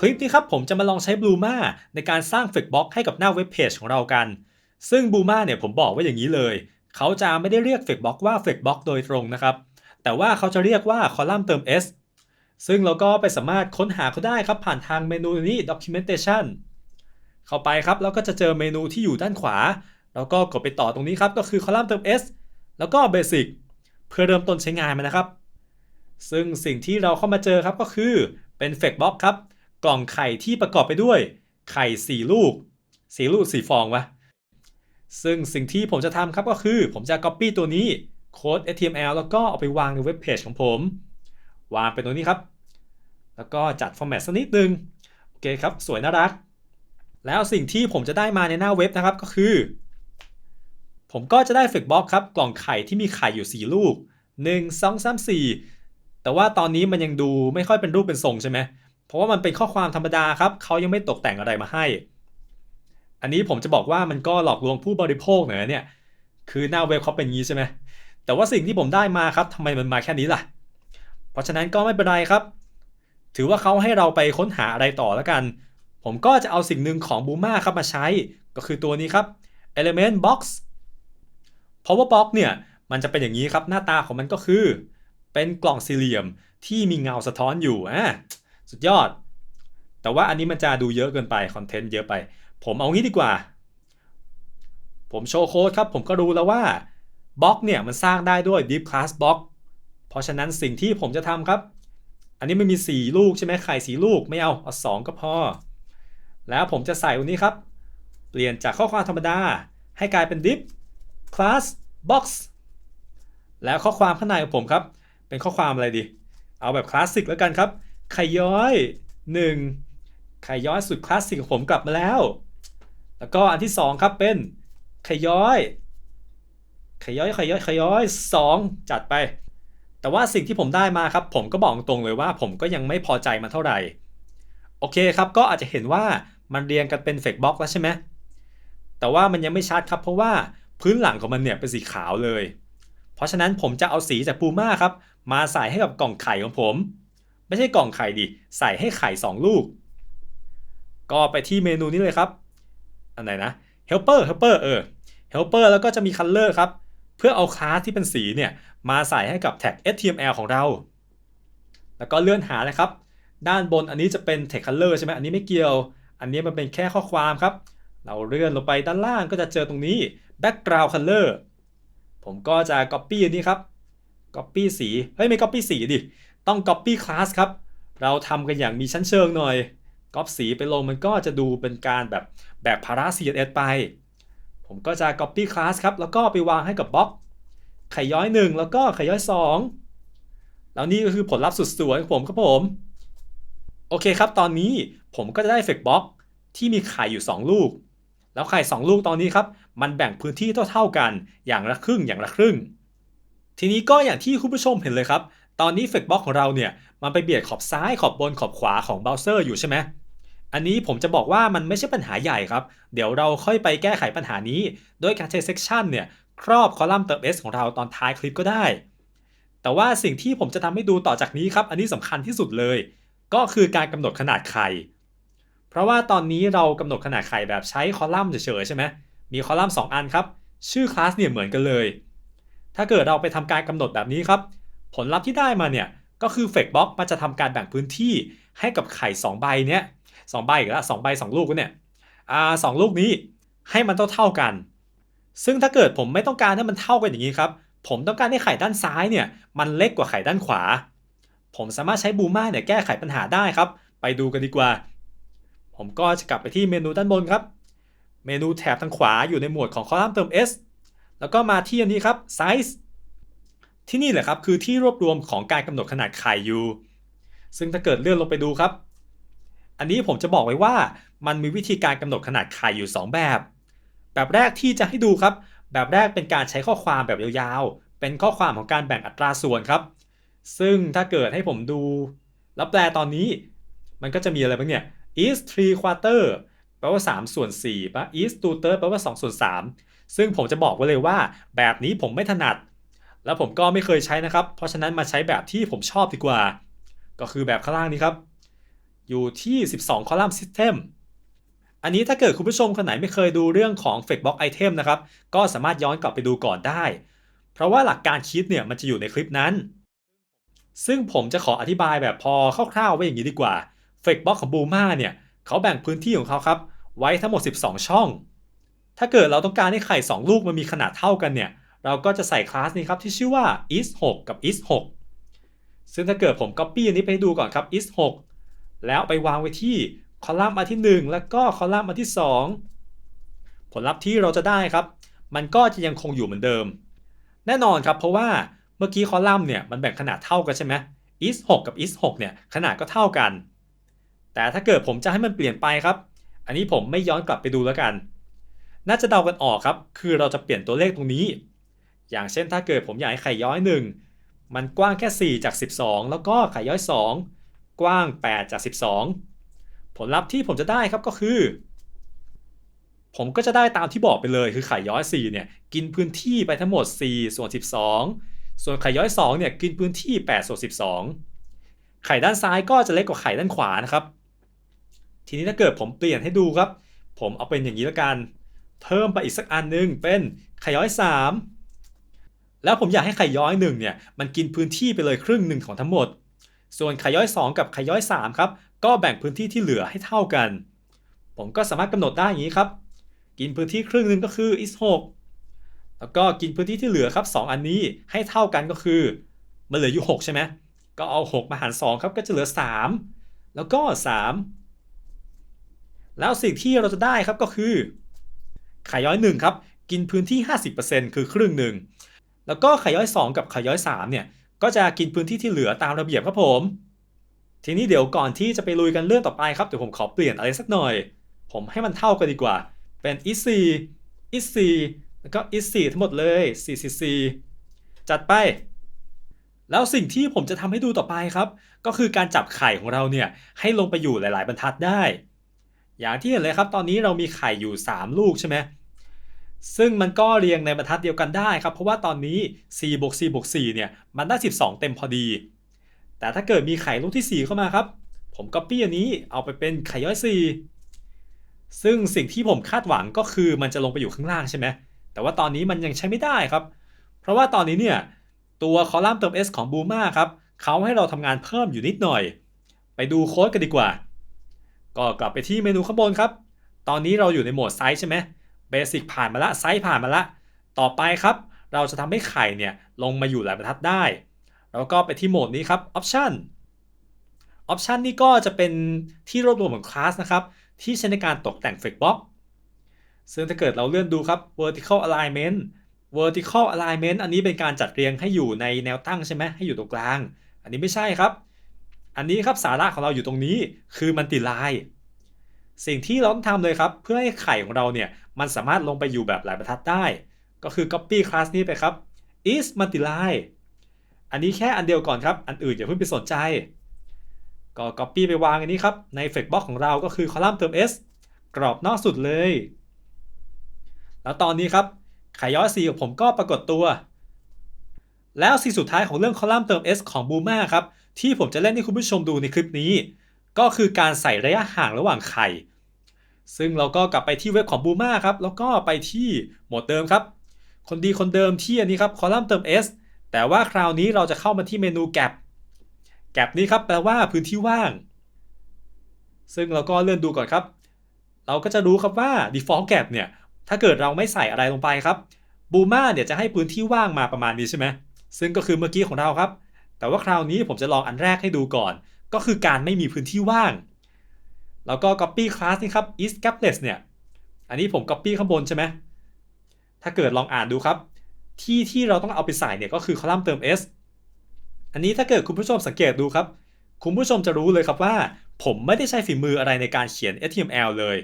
คลิปนี้ครับผมจะมาลองใช้ Bluma ในการสร้าง f ฟ b บ็อกให้กับหน้าเว็บเพจของเรากัน ซึ่ง Bluma เนี่ยผมบอกไว้อย่างนี้เลย เขาจะไม่ได้เรียก f ฟ b บ็อกว่า f ฟ b บ็อกโดยตรงนะครับ แต่ว่าเขาจะเรียกว่าคอลัมน์เติม s ซึ่งเราก็ไปสามารถค้นหาเขาได้ครับผ่านทางเมนูนี้ documentation เข้าไปครับแล้วก็จะเจอเมนูที่อยู่ด้านขวา แล้วก็กดไปต่อตรงนี้ครับก็คือคอลัมน์เติม s แล้วก็ basic เพื่อเริ่มต้นใช้งานมันนะครับ ซึ่งสิ่งที่เราเข้ามาเจอครับก็คือเป็น f ฟ b บ็อกครับ กล่องไข่ที่ประกอบไปด้วยไข่4ลูก4ลูก4ฟองวะซึ่งสิ่งที่ผมจะทำครับก็คือ ผมจะ Copy ตัวนี้โค้ด HTML แล้วก็เอาไปวางในเว็บเพจของผม วางเป็นตัวนี้ครับ แล้วก็จัด format สักนิดนึง โอเคครับ สวยน่ารัก แล้วสิ่งที่ผมจะได้มาในหน้าเว็บนะครับก็คือ ผมก็จะได้เฟกบ็อกครับ กล่องไข่ที่มีไข่อยู่ 4 ลูก 1 2 3 4 แต่ว่าตอนนี้มันยังดูไม่ค่อยเป็นรูปเป็นทรงใช่ไหม เพราะว่ามันเป็นข้อความธรรมดาครับเขายังไม่ตกแต่งอะไรมาให้ อันนี้ผมจะบอกว่ามันก็หลอกลวงผู้บริโภคหน่อยเนี่ย คือหน้าเว็บเขาเป็นงี้ใช่ไหมแต่ว่าสิ่งที่ผมได้มาครับทำไมมันมาแค่นี้ล่ะ เพราะฉะนั้นก็ไม่เป็นไรครับ ถือว่าเขาให้เราไปค้นหาอะไรต่อแล้วกัน ผมก็จะเอาสิ่งหนึ่งของบูมาครับมาใช้ ก็คือตัวนี้ครับ Element Box Power Box เนี่ยมันจะเป็นอย่างนี้ครับหน้าตาของมันก็คือ เป็นกล่องสี่เหลี่ยมที่มีเงาสะท้อนอยู่อะ สุดยอด แต่ว่าอันนี้มันจะดูเยอะเกินไปคอนเทนต์เยอะไป ผมเอางี้ดีกว่า ผมโชว์โค้ดครับ ผมก็รู้แล้วว่าบล็อกเนี่ยมันสร้างได้ด้วย deep class block เพราะฉะนั้นสิ่งที่ผมจะทำครับ อันนี้ไมันมี 4 ลูกใช่ไหมไข่สีลูกไม่เอาเอา2ก็พอ แล้วผมจะใส่ตรงนี้ครับ เปลี่ยนจากข้อความธรรมดา ให้กลายเป็น deep class box แล้วข้อความข้างในของผมครับ เป็นข้อความอะไรดี เอาแบบคลาสสิกแล้วกันครับ ไข่ย้อย1ไข่ย้อยสุดคลาสสิกของผมกลับมาแล้ว แล้วก็อันที่2ครับเป็นไข่ย้อยไข่ย้อยไข่ย้อยไข่ย้อย2จัดไป แต่ว่าสิ่งที่ผมได้มาครับ ผมก็บอกตรงเลยว่า ผมก็ยังไม่พอใจมันเท่าไหร่โอเคครับก็อาจจะเห็นว่ามันเรียงกันเป็นเฟกบ็อกแล้วใช่ไหมแต่ว่ามันยังไม่ชัดครับเพราะว่าพื้นหลังของมันเนี่ยเป็นสีขาวเลย เพราะฉะนั้นผมจะเอาสีจากปูม่าครับ มาใส่ให้กับกล่องไข่ของผม ไม่ใช่กล่องไข่ดิ ใส่ให้ไข่2ลูก ก็ไปที่เมนูนี้เลยครับ อันไหนนะ helper helper เออ helper แล้วก็จะมี color ครับ เพื่อเอาคลาสที่เป็นสีเนี่ย มาใส่ให้กับแท็ก HTML ของเรา แล้วก็เลื่อนหาเลยครับ ด้านบนอันนี้จะเป็น text color ใช่ไหมอันนี้ไม่เกี่ยว อันนี้มันเป็นแค่ข้อความครับ เราเลื่อนลงไปด้านล่างก็จะเจอตรงนี้ background color ผมก็จะ copy อันนี้ครับ copy สี เฮ้ยไม่ copy สีดิ ต้อง copy class ครับ เราทำกันอย่างมีชั้นเชิงหน่อย copy สีไปลงมันก็จะดูเป็นการแบบแบบพารา CSS ไป ผมก็จะ copy class ครับ แล้วก็ไปวางให้กับบล็อกไข่ย้อย 1 แล้วก็ไข่ย้อย 2 แล้วนี่ก็คือผลลัพธ์สุดสวยของผมครับผม โอเคครับ ตอนนี้ผมก็จะได้เฟกบ็อกที่มีไข่อยู่ 2 ลูก แล้วไข่ 2 ลูกตอนนี้ครับ มันแบ่งพื้นที่เท่าๆกัน อย่างละครึ่งอย่างละครึ่ง ทีนี้ก็อย่างที่คุณผู้ชมเห็นเลยครับ ตอนนี้เฟกบ็อกของเราเนี่ยมันไปเบียดขอบซ้ายขอบบนขอบขวาของเบราว์เซอร์อยู่ใช่ไหมอันนี้ผมจะบอกว่ามันไม่ใช่ปัญหาใหญ่ครับ เดี๋ยวเราค่อยไปแก้ไขปัญหานี้ โดยการใช้เซกชันเนี่ยครอบคอลัมน์เติม S ของเราตอนท้ายคลิปก็ได้ แต่ว่าสิ่งที่ผมจะทำให้ดูต่อจากนี้ครับ อันนี้สำคัญที่สุดเลย ก็คือการกำหนดขนาดไข่ เพราะว่าตอนนี้เรากำหนดขนาดไข่แบบใช้คอลัมน์เฉยๆใช่ไหมมีคอลัมน์ 2 อันครับ ชื่อคลาสเนี่ยเหมือนกันเลย ถ้าเกิดเราไปทำการกำหนดแบบนี้ครับ ผลลัพธ์ที่ได้มาเนี่ยก็คือเฟกบ็อกมันจะทำการแบ่งพื้นที่ให้กับไข่2ใบเนี้ยสองใบอีกแล้วสองใบสองลูกเนี่ยอ่าสองลูกนี้ให้มันเท่าเท่าๆกัน ซึ่งถ้าเกิดผมไม่ต้องการให้มันเท่ากันอย่างนี้ครับ ผมต้องการให้ไข่ด้านซ้ายเนี่ยมันเล็กกว่าไข่ด้านขวา ผมสามารถใช้บูม่าเนี่ยแก้ไขปัญหาได้ครับ ไปดูกันดีกว่า ผมก็จะกลับไปที่เมนูด้านบนครับ เมนูแถบทางขวาอยู่ในหมวดของคอลัมน์เติม S แล้วก็มาที่อันนี้ครับ size ที่นี่แหละครับคือที่รวบรวมของการกำหนดขนาดไข่อยู่ ซึ่งถ้าเกิดเลื่อนลงไปดูครับ อันนี้ผมจะบอกไว้ว่ามันมีวิธีการกำหนดขนาดไข่อยู่ 2 แบบ แบบแรกที่จะให้ดูครับ แบบแรกเป็นการใช้ข้อความแบบยาวๆ เป็นข้อความของการแบ่งอัตราส่วนครับ ซึ่งถ้าเกิดให้ผมดู แล้วแปลตอนนี้ มันก็จะมีอะไรบ้างเนี่ย is 3 quarter แปลว่า 3 ส่วน4ปะ is 2 third แปลว่า 2 ส่วน 3 ซึ่งผมจะบอกไว้เลยว่า แบบนี้ผมไม่ถนัด แล้วผมก็ไม่เคยใช้นะครับ เพราะฉะนั้นมาใช้แบบที่ผมชอบดีกว่า ก็คือแบบข้างล่างนี้ครับ อยู่ที่ 12 column system อันนี้ถ้าเกิดคุณผู้ชมคนไหนไม่เคยดูเรื่องของ f a k e Box Item นะครับ ก็สามารถย้อนกลับไปดูก่อนได้ เพราะว่าหลักการคิดเนี่ยมันจะอยู่ในคลิปนั้น ซึ่งผมจะขออธิบายแบบพอคร่าวๆไว้อย่างนี้ดีกว่า f a k e Box ของ Buma เนี่ยเขาแบ่งพื้นที่ของเขาครับ ไว้ทั้งหมด 12 ช่อง ถ้าเกิดเราต้องการให้ไข่ 2 ลูกมันมีขนาดเท่ากันเนี่ย เราก็จะใส่คลาสนี้ครับที่ชื่อว่า is 6 กับ is 6 ซึ่งถ้าเกิดผม copy อันนี้ไปดูก่อนครับ is 6 แล้วไปวางไว้ที่คอลัมน์อันที่ 1 แล้วก็คอลัมน์อันที่ 2 ผลลัพธ์ที่เราจะได้ครับ มันก็จะยังคงอยู่เหมือนเดิม แน่นอนครับ เพราะว่าเมื่อกี้คอลัมน์เนี่ยมันแบ่งขนาดเท่ากันใช่ไหม is 6 กับ is 6 เนี่ยขนาดก็เท่ากัน แต่ถ้าเกิดผมจะให้มันเปลี่ยนไปครับ อันนี้ผมไม่ย้อนกลับไปดูแล้วกัน น่าจะเดากันออกครับ คือเราจะเปลี่ยนตัวเลขตรงนี้ อย่างเช่นถ้าเกิดผมอยากให้ไข่ย้อยหนึ่งมันกว้างแค่ 4 จาก 12 แล้วก็ไข่ย้อย 2 กว้าง 8 จาก 12 ผลลัพธ์ที่ผมจะได้ครับก็คือ ผมก็จะได้ตามที่บอกไปเลยคือไข่ย้อย 4 เนี่ย กินพื้นที่ไปทั้งหมด 4 ส่วน 12 ส่วนไข่ย้อย 2 เนี่ย กินพื้นที่ 8 ส่วน 12 ไข่ด้านซ้ายก็จะเล็กกว่าไข่ด้านขวานะครับ ทีนี้ถ้าเกิดผมเปลี่ยนให้ดูครับ ผมเอาเป็นอย่างนี้แล้วกัน เพิ่มไปอีกสักอันนึงเป็นไข่ย้อย 3 แล้วผมอยากให้ไข่ย้อยหนึ่งเนี่ยมันกินพื้นที่ไปเลยครึ่งหนึ่งของทั้งหมด ส่วนไข่ย้อย 2 กับไข่ย้อย3ครับก็แบ่งพื้นที่ที่เหลือให้เท่ากัน ผมก็สามารถกำหนดได้อย่างนี้ครับ กินพื้นที่ครึ่งหนึ่งก็คือ is 6แล้วก็กินพื้นที่ที่เหลือครับ 2 อันนี้ให้เท่ากันก็คือมันเหลืออยู่ 6 ใช่ไหมก็เอา 6 มาหาร 2 ครับก็จะเหลือ 3 แล้วก็ 3 แล้วสิ่งที่เราจะได้ครับก็คือไข่ย้อย1ครับกินพื้นที่ 50%คือครึ่งหนึ่ง แล้วก็ไข่ย้อย 2 กับไข่ย้อย3เนี่ยก็จะกินพื้นที่ที่เหลือตามระเบียบครับผม ทีนี้เดี๋ยวก่อนที่จะไปลุยกันเรื่องต่อไปครับเดี๋ยวผมขอเปลี่ยนอะไรสักหน่อย ผมให้มันเท่ากันดีกว่า เป็น is 4 is 4แล้วก็ is 4ทั้งหมดเลย4 4 4จัดไป แล้วสิ่งที่ผมจะทำให้ดูต่อไปครับ ก็คือการจับไข่ของเราเนี่ยให้ลงไปอยู่หลาย ๆ บรรทัดได้ อย่างที่เห็นเลยครับ ตอนนี้เรามีไข่อยู่ 3 ลูกใช่ไหม ซึ่งมันก็เรียงในบรรทัดเดียวกันได้ครับ เพราะว่าตอนนี้4บวก4บวก4เนี่ยมันได้ 12 เต็มพอดี แต่ถ้าเกิดมีไข่ลูกที่ 4 เข้ามาครับ ผมก๊อปปี้อันนี้เอาไปเป็นไข่ย้อย 4 ซึ่งสิ่งที่ผมคาดหวังก็คือมันจะลงไปอยู่ข้างล่างใช่ไหมแต่ว่าตอนนี้มันยังใช้ไม่ได้ครับ เพราะว่าตอนนี้เนี่ยตัวคอลัมน์เติม S ของ Buma ครับเขาให้เราทำงานเพิ่มอยู่นิดหน่อย ไปดูโค้ดกันดีกว่า ก็กลับไปที่เมนูข้างบนครับ ตอนนี้เราอยู่ในโหมดไซส์ใช่ไหมเเบสิกผ่านมาละไซส์ผ่านมาละ ต่อไปครับ เราจะทำให้ไข่เนี่ยลงมาอยู่หลายบรรทัดได้ แล้วก็ไปที่โหมดนี้ครับ Option Option นี่ก็จะเป็นที่รวบรวมของคลาสนะครับ ที่ใช้ในการตกแต่ง f a k e Box ซึ่งถ้าเกิดเราเลื่อนดูครับ Vertical Alignment Vertical Alignment อันนี้เป็นการจัดเรียงให้อยู่ในแนวตั้งใช่ไหมให้อยู่ตรงกลาง อันนี้ไม่ใช่ครับ อันนี้ครับสาระของเราอยู่ตรงนี้คือมันติไลน์สิ่งที่เราต้องทำเลยครับ เพื่อให้ไข่ของเราเนี่ย มันสามารถลงไปอยู่แบบหลายบรรทัดได้ ก็คือ copy class นี้ไปครับ is multiply อันนี้แค่อันเดียวก่อนครับ อันอื่นอย่าเพิ่งไปสนใจ ก็ copy ไปวางอันนี้ครับ ใน f a k e box ของเราก็คือคอลัมน์เติม s กรอบนอกสุดเลย แล้วตอนนี้ครับไขย้อยสีของผมก็ปรากฏตัว แล้วสีสุดท้ายของเรื่องคอลัมน์เติม s ของ Buma ครับ ที่ผมจะเล่นให้คุณผู้ชมดูในคลิปนี้ ก็คือการใส่ระยะห่างระหว่างไข่ ซึ่งเราก็กลับไปที่เว็บของ Buma ครับแล้วก็ไปที่โหมดเดิมครับ คนดีคนเดิมที่อันนี้ครับคอลัมน์เติม s แต่ว่าคราวนี้เราจะเข้ามาที่เมนู gap gap นี้ครับแปลว่าพื้นที่ว่าง ซึ่งเราก็เลื่อนดูก่อนครับ เราก็จะรู้ครับว่า default gap เนี่ยถ้าเกิดเราไม่ใส่อะไรลงไปครับ Buma เนี่ยจะให้พื้นที่ว่างมาประมาณนี้ใช่ไหมซึ่งก็คือเมื่อกี้ของเราครับ แต่ว่าคราวนี้ผมจะลองอันแรกให้ดูก่อน ก็คือการไม่มีพื้นที่ว่าง แล้วก็ copy class นี่ครับ is gapless เนี่ย อันนี้ผม copy ข้างบนใช่ไหม ถ้าเกิดลองอ่านดูครับ ที่ที่เราต้องเอาไปใส่เนี่ยก็คือคอลัมน์เติม s อันนี้ถ้าเกิดคุณผู้ชมสังเกตดูครับ คุณผู้ชมจะรู้เลยครับว่า ผมไม่ได้ใช้ฝีมืออะไรในการเขียน HTML เลย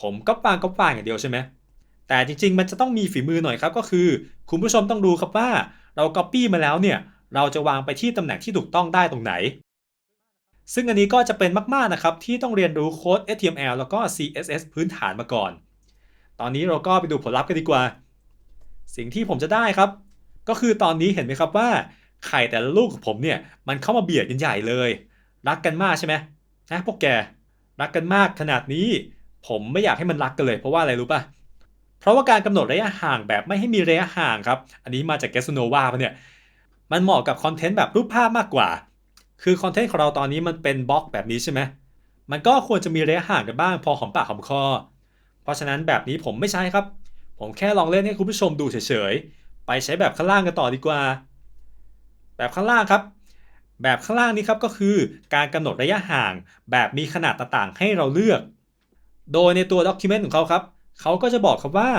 ผมก็ปางก็ปางอย่างเดียวใช่ไหม แต่จริงๆ มันจะต้องมีฝีมือหน่อยครับ ก็คือ คุณผู้ชมต้องดูครับว่าเรา copy มาแล้วเนี่ย เราจะวางไปที่ตำแหน่งที่ถูกต้องได้ตรงไหน ซึ่งอันนี้ก็จะเป็นมากๆนะครับที่ต้องเรียนรู้โค้ด HTML แล้วก็ CSS พื้นฐานมาก่อน ตอนนี้เราก็ไปดูผลลัพธ์กันดีกว่า สิ่งที่ผมจะได้ครับ ก็คือตอนนี้เห็นไหมครับว่าไข่แต่ละลูกของผมเนี่ยมันเข้ามาเบียดกันใหญ่เลย รักกันมากใช่ไหมนะพวกแกรักกันมากขนาดนี้ ผมไม่อยากให้มันรักกันเลยเพราะว่าอะไรรู้ป่ะเพราะว่าการกำหนดระยะห่างแบบไม่ให้มีระยะห่างครับ อันนี้มาจาก g e s n o v a ปะเนี่ย มันเหมาะกับคอนเทนต์แบบรูปภาพมากกว่า คือคอนเทนต์ของเราตอนนี้มันเป็นบล็อกแบบนี้ใช่ไหมมันก็ควรจะมีระยะห่างกันบ้างพอหอมปากหอมคอ เพราะฉะนั้นแบบนี้ผมไม่ใช้ครับ ผมแค่ลองเล่นให้คุณผู้ชมดูเฉยๆ ไปใช้แบบข้างล่างกันต่อดีกว่า แบบข้างล่างครับ แบบข้างล่างนี้ครับก็คือการกำหนดระยะห่าง แบบมีขนาดต่างๆ ให้เราเลือก โดยในตัวด็อกิเมนต์ของเขาครับ เขาก็จะบอกครับว่า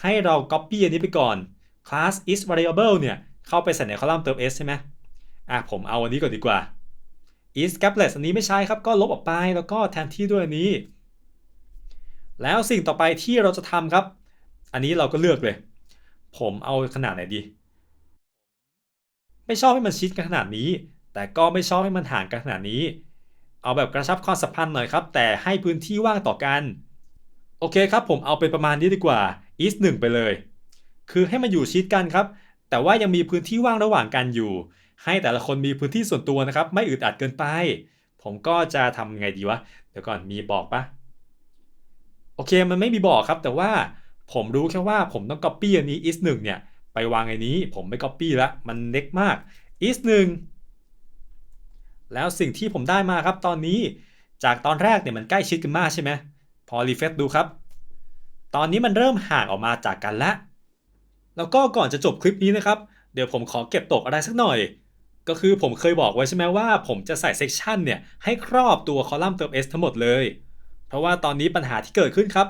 ให้เรา copy อันนี้ไปก่อน class is variable เนี่ยเข้าไปใส่ในคอลัมน์เติม s ใช่ไหม อะผมเอาอันนี้ก่อนดีกว่า is gapless อันนี้ไม่ใช่ครับก็ลบออกไปแล้วก็แทนที่ด้วยอันนี้ แล้วสิ่งต่อไปที่เราจะทำครับ อันนี้เราก็เลือกเลย ผมเอาขนาดไหนดี ไม่ชอบให้มันชิดกันขนาดนี้ แต่ก็ไม่ชอบให้มันห่างกันขนาดนี้ เอาแบบกระชับความสัมพันธ์หน่อยครับ แต่ให้พื้นที่ว่างต่อกัน โอเคครับ ผมเอาเป็นประมาณนี้ดีกว่า is 1ไปเลย คือให้มันอยู่ชิดกันครับ แต่ว่ายังมีพื้นที่ว่างระหว่างกันอยู่ ให้แต่ละคนมีพื้นที่ส่วนตัวนะครับ ไม่อึดอัดเกินไป ผมก็จะทำไงดีวะ เดี๋ยวก่อนมีบอกปะโอเคมันไม่มีบอกครับ แต่ว่าผมรู้แค่ว่าผมต้อง copy อันนี้ is 1เนี่ย ไปวางในนี้ ผมไม่ copy ละมันเล็กมาก is 1แล้วสิ่งที่ผมได้มาครับตอนนี้จากตอนแรกเนี่ยมันใกล้ชิดกันมากใช่ไหมพอรีเฟซดูครับ ตอนนี้มันเริ่มห่างออกมาจากกันแล้วแล้วก็ก่อนจะจบคลิปนี้นะครับ เดี๋ยวผมขอเก็บตกอะไรสักหน่อย ก็คือผมเคยบอกไว้ใช่ไหมว่าผมจะใส่เซกชันเนี่ยให้ครอบตัวคอลัมน์เติม s ทั้งหมดเลย เพราะว่าตอนนี้ปัญหาที่เกิดขึ้นครับ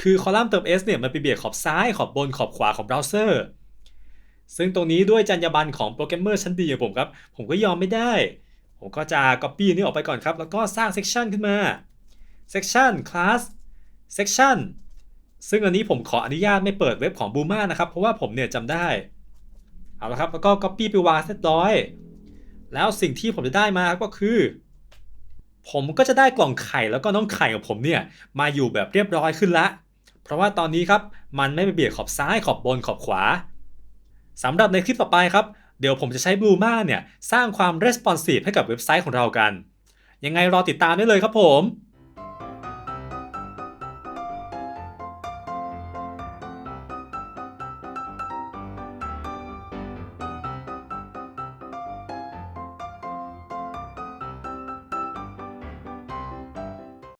คือคอลัมน์เติม s เนี่ยมันไปเบียดขอบซ้ายขอบบนขอบขวาของเบราว์เซอร์ซึ่งตรงนี้ด้วยจรรยาบรรณของโปรแกรมเมอร์ชั้นดีอย่างผมครับ ผมก็ยอมไม่ได้ ผมก็จะ copy นี้ออกไปก่อนครับ แล้วก็สร้าง section ขึ้นมา section class section ซึ่งอันนี้ผมขออนุญาตไม่เปิดเว็บของ Booma นะครับ เพราะว่าผมเนี่ยจำได้ เอาละครับ แล้วก็ copy ไปวางเสรียบร้อย แล้วสิ่งที่ผมจะได้มาก็คือ ผมก็จะได้กล่องไข่แล้วก็น้องไข่ของผมเนี่ยมาอยู่แบบเรียบร้อยขึ้นละ เพราะว่าตอนนี้ครับมันไม่ไปเบียดขอบซ้ายขอบบนขอบขวาสำหรับในคลิปต่อไปครับ เดี๋ยวผมจะใช้ Bluma เนี่ยสร้างความ responsive ให้กับเว็บไซต์ของเรากัน ยังไงรอติดตามได้เลยครับผม